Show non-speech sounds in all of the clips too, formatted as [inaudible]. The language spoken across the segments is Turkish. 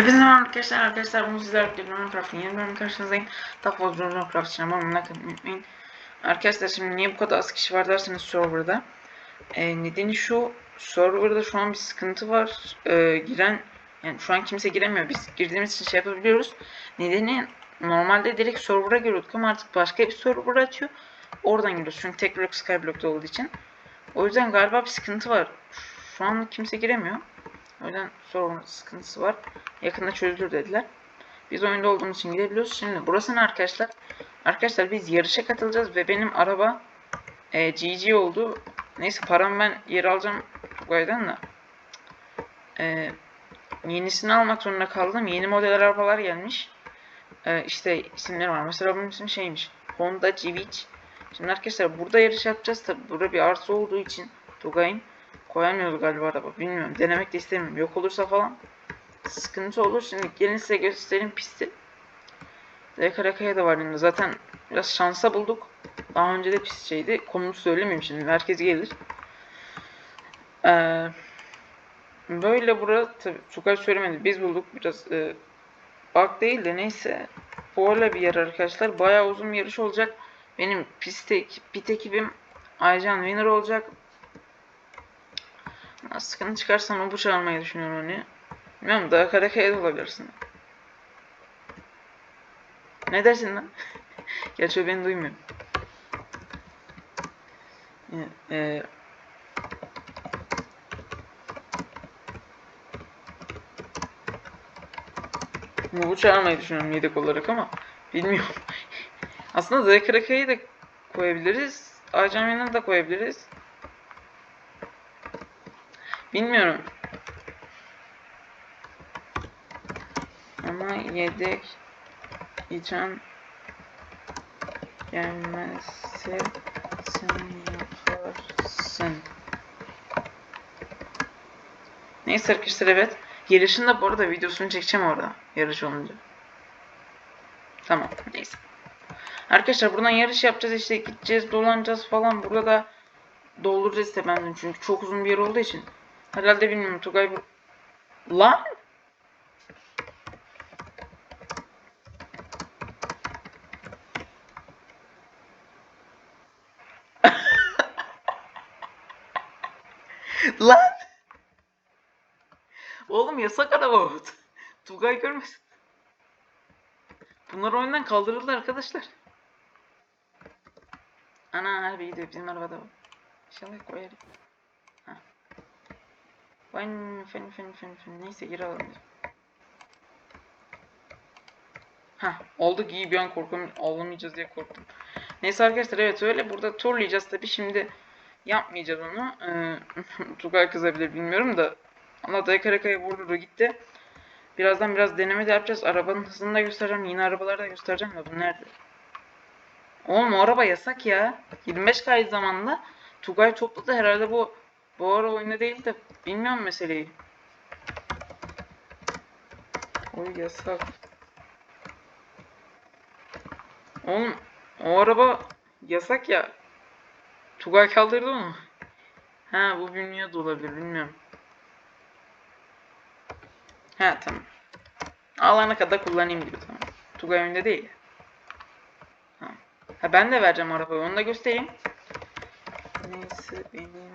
Hepinize merhaba arkadaşlar. Arkadaşlar bunu sizlerle birlikte Minecraft'ın yeni bölümü karşınızdayım. Daha fazla Minecraft için ama merak etmeyin. Arkadaşlar şimdi niye bu kadar az kişi var derseniz serverda. Ee, nedeni şu, serverda şu an bir sıkıntı var. Ee, giren, yani şu an kimse giremiyor. Biz girdiğimiz için şey yapabiliyoruz. Nedeni normalde direkt server'a giriyorduk ama artık başka bir server açıyor. Oradan giriyoruz. Çünkü tek blok skyblock'ta olduğu için. O yüzden galiba bir sıkıntı var. Şu an kimse giremiyor. O yüzden sorun sıkıntısı var. Yakında çözülür dediler. Biz oyunda olduğumuz için gidebiliyoruz. Şimdi burası ne arkadaşlar? Arkadaşlar biz yarışa katılacağız ve benim araba e, GG oldu. Neyse param ben yer alacağım Tugay'dan da. E, yenisini almak zorunda kaldım. Yeni model arabalar gelmiş. E, işte isimleri var. Mesela bunun ismi şeymiş. Honda Civic. Şimdi arkadaşlar burada yarış yapacağız. Tabi burada bir arsa olduğu için Tugay'ın koyamıyordu galiba araba. Bilmiyorum. Denemek de istemiyorum. Yok olursa falan sıkıntı olur. Şimdi gelin size göstereyim pisti. Dekarakaya da var yanında. Zaten biraz şansa bulduk. Daha önce de pist şeydi. Konunu söylemeyeyim şimdi. Herkes gelir. Ee, böyle bura tabi Tugay söylemedi. Biz bulduk. Biraz e, bug değil de neyse. Böyle bir yer arkadaşlar. Bayağı uzun bir yarış olacak. Benim pist, ekip, pit ekibim Aycan winner olacak. Sıkıntı çıkarsa o bıçağı almayı düşünüyorum hani. Bilmiyorum daha Karakaya da olabilirsin. Ne dersin lan? [laughs] Gerçi o beni duymuyor. Ee, bu bıçağı almayı düşünüyorum yedek olarak ama bilmiyorum. [laughs] Aslında Zaya Karakaya'yı da koyabiliriz. Winner'ı da koyabiliriz. Bilmiyorum. Ama yedek içen gelmezse sen yaparsın. Neyse arkadaşlar evet. Yarışın da bu arada videosunu çekeceğim orada. Yarış olunca. Tamam neyse. Arkadaşlar buradan yarış yapacağız işte gideceğiz dolanacağız falan. Burada da dolduracağız tepemden çünkü çok uzun bir yer olduğu için. Herhalde bilmiyorum Tugay bu... Lan! [laughs] Lan! Oğlum yasak araba o. [laughs] Tugay görmesin. Bunlar oyundan kaldırıldı arkadaşlar. Ana harbi gidiyor bizim arabada var. İnşallah koyarım. Fen fen fen fen fen. Neyse geri alalım. Ha oldu ki bir an korkum alamayacağız diye korktum. Neyse arkadaşlar evet öyle burada turlayacağız tabi şimdi yapmayacağız onu. Ee, [laughs] Tugay kızabilir bilmiyorum da. Allah dayı karakaya vurdu gitti. Birazdan biraz deneme de yapacağız. Arabanın hızını da göstereceğim. Yine arabaları da göstereceğim da bu nerede? Oğlum o araba yasak ya. 25 kayıt zamanında Tugay topladı herhalde bu bu ara oyunda değil de bilmiyorum meseleyi. O yasak. Oğlum o araba yasak ya. Tugay kaldırdı mı? Ha bu bilmiyor da olabilir bilmiyorum. Ha tamam. Alana kadar kullanayım gibi tamam. Tugay önünde değil. Ha. ha ben de vereceğim arabayı onu da göstereyim. Neyse benim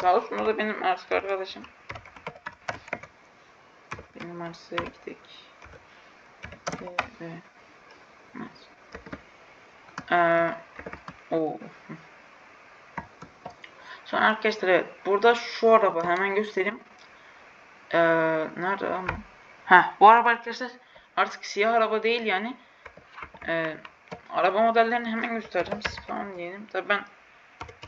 Sağ olsun o da benim artık arkadaşım. Benim arsaya gidek. Evet. Ee, o. Sonra arkadaşlar evet. Burada şu araba hemen göstereyim. Ee, nerede ama? Ha, bu araba arkadaşlar artık siyah araba değil yani. Ee, araba modellerini hemen göstereceğim. Spawn diyelim. Tabii ben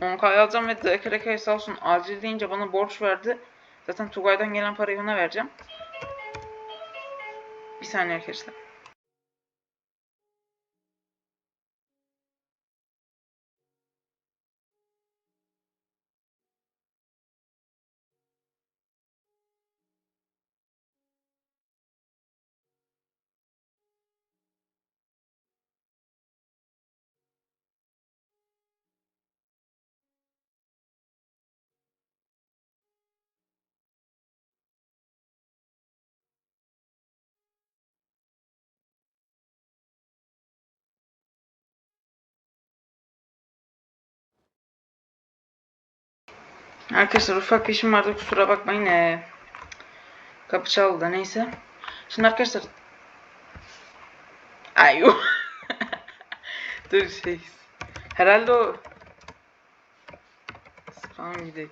10k alacağım ve DKRK sağ olsun acil deyince bana borç verdi. Zaten Tugay'dan gelen parayı ona vereceğim. Bir saniye arkadaşlar. Arkadaşlar ufak bir işim vardı kusura bakmayın. Ee, kapı çaldı da neyse. Şimdi arkadaşlar Ay. [laughs] Dur şey. Herhalde o Spam gidelim.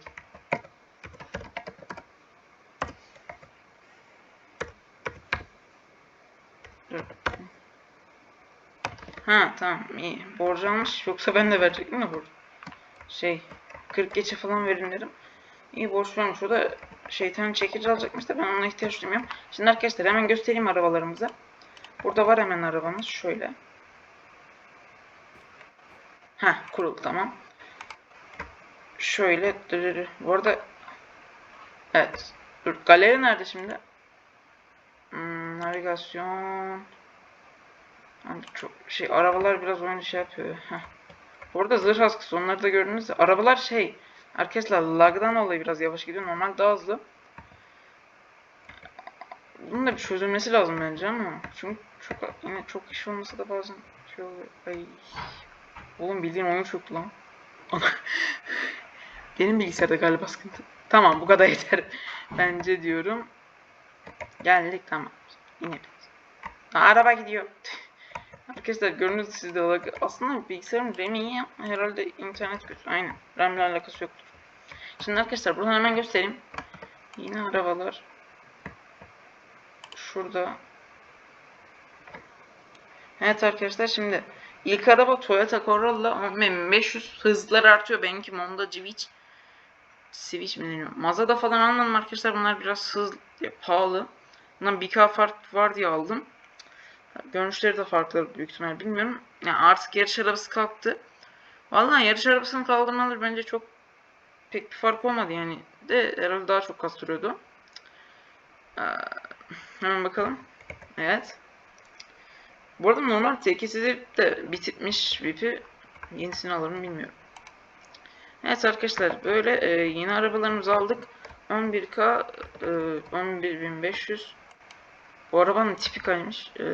Ha tamam iyi. Borcu almış. Yoksa ben de verecektim de borcu. Şey 40 geçe falan verin dedim. İyi borç vermiş. O da şeytanın çekici alacakmış da ben ona ihtiyaç duymuyorum. Şimdi arkadaşlar hemen göstereyim arabalarımızı. Burada var hemen arabamız. Şöyle. Ha kuruldu tamam. Şöyle. Bu arada Evet. Dur. Galeri nerede şimdi? Hmm, navigasyon. Çok şey arabalar biraz oyunu şey yapıyor. Heh. Bu arada zırh askısı onları da gördünüz. Arabalar şey arkadaşlar lagdan dolayı biraz yavaş gidiyor. Normal daha hızlı. Bunun da bir çözülmesi lazım bence ama. Çünkü çok yine çok iş olmasa da bazen şey oluyor. Ay. Oğlum bildiğin oyun çöktü lan. [laughs] Benim bilgisayarda galiba sıkıntı. Tamam bu kadar yeter. [laughs] Bence diyorum. Geldik tamam. İneriz. Araba gidiyor. Arkadaşlar gördüğünüz sizde olarak aslında bilgisayarım RAM'i iyi herhalde internet kötü. Aynen. RAM'le alakası yoktur. Şimdi arkadaşlar buradan hemen göstereyim. Yine arabalar. Şurada. Evet arkadaşlar şimdi ilk araba Toyota Corolla 500 hızlar artıyor. Benimki Honda Civic. Civic mi deniyor? Mazda falan almadım arkadaşlar. Bunlar biraz hızlı, pahalı. Bundan bir k fark var diye aldım. Görünüşleri de farklı büyük ihtimal bilmiyorum. Yani artık yarış arabası kalktı. Vallahi yarış arabasını kaldırmaları bence çok pek bir fark olmadı yani. De herhalde daha çok kastırıyordu. Ee, hemen bakalım. Evet. Bu arada normal tekesi de bitirmiş VIP'i. Yenisini alırım bilmiyorum. Evet arkadaşlar böyle e, yeni arabalarımızı aldık. 11K e, 11500 Bu arabanın tipi kaymış. E,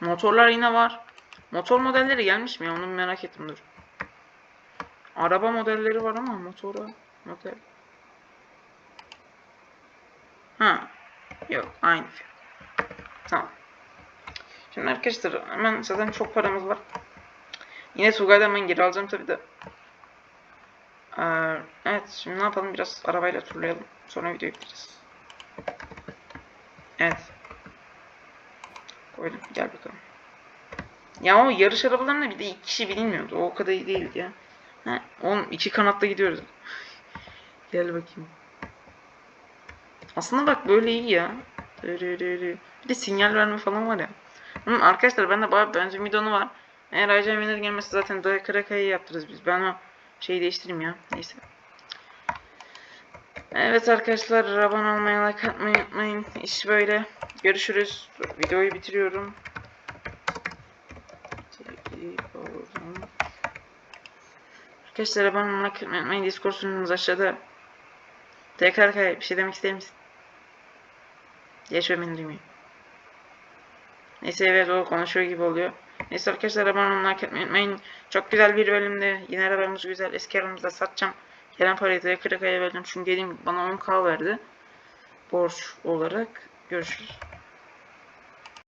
motorlar yine var. Motor modelleri gelmiş mi? ya? Onu merak ettim dur. Araba modelleri var ama motora model. Ha. Yok aynı. Tamam. Şimdi arkadaşlar hemen zaten çok paramız var. Yine Tugay'dan ben geri alacağım tabi de. Ee, evet şimdi ne yapalım biraz arabayla turlayalım. Sonra videoyu bitiririz. Evet. Koydum gel bakalım. Ya o yarış arabalarında bir de iki kişi bilinmiyordu. O kadar iyi değildi ya. Ha, on iki kanatla gidiyoruz. gel bakayım. Aslında bak böyle iyi ya. Bir de sinyal verme falan var ya. Hı, arkadaşlar bende bayağı benzin bidonu var. Eğer Aycan Winner gelmesi zaten daha krakayı yaptırırız biz. Ben o şeyi değiştireyim ya. Neyse. Evet arkadaşlar abone olmayı, like atmayı unutmayın. İş böyle. Görüşürüz. Videoyu bitiriyorum. Arkadaşlar abone olmayı, like atmayı unutmayın. Discord sunucumuz aşağıda. Tekrar bir şey demek ister misin? Geç ve beni. Neyse evet o konuşuyor gibi oluyor. Neyse arkadaşlar abone olmayı like etmeyi unutmayın. Çok güzel bir bölümde. Yine arabamız güzel. Eski arabamızda satacağım. Gelen parayı da kırık aya verdim. Çünkü dediğim bana 10k verdi. Borç olarak. Görüşürüz.